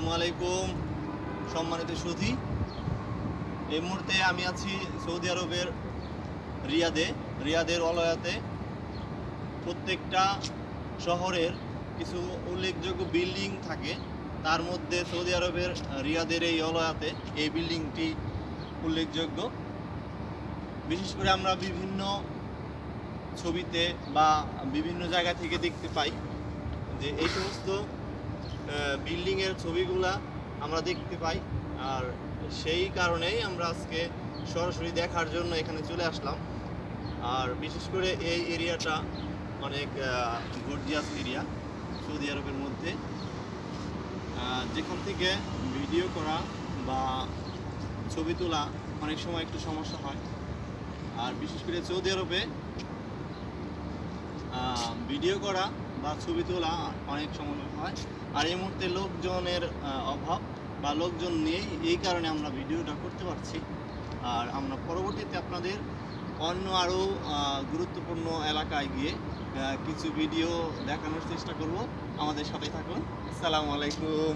আসসালামু আলাইকুম সম্মানিত সুধী। এই মুহূর্তে আমি আছি সৌদি আরবের রিয়াদে। রিয়াদের অলয়াতে প্রত্যেকটা শহরের কিছু উল্লেখযোগ্য বিল্ডিং থাকে। তার মধ্যে সৌদি আরবের রিয়াদের এই অলয়াতে এই বিল্ডিংটি উল্লেখযোগ্য। বিশেষ করে আমরা বিভিন্ন ছবিতে বা বিভিন্ন জায়গা থেকে দেখতে পাই যে এই সমস্ত বিল্ডিংয়ের ছবিগুলা আমরা দেখতে পাই। আর সেই কারণেই আমরা আজকে সরাসরি দেখার জন্য এখানে চলে আসলাম। আর বিশেষ করে এই এরিয়াটা অনেক গর্জিয়াস এরিয়া সৌদি আরবের মধ্যে। যেখান থেকে ভিডিও করা বা ছবি তোলা অনেক সময় একটু সমস্যা হয়। আর বিশেষ করে সৌদি আরবে ভিডিও করা বা ছবি তোলা অনেক সময় হয়। আর এই মুহূর্তে লোকজনের অভাব বা লোকজন নেই, এই কারণে আমরা ভিডিওটা করতে পারছি। আর আমরা পরবর্তীতে আপনাদের অন্য আরও গুরুত্বপূর্ণ এলাকায় গিয়ে কিছু ভিডিও দেখানোর চেষ্টা করব। আমাদের সাথে থাকুন। আসসালামু আলাইকুম।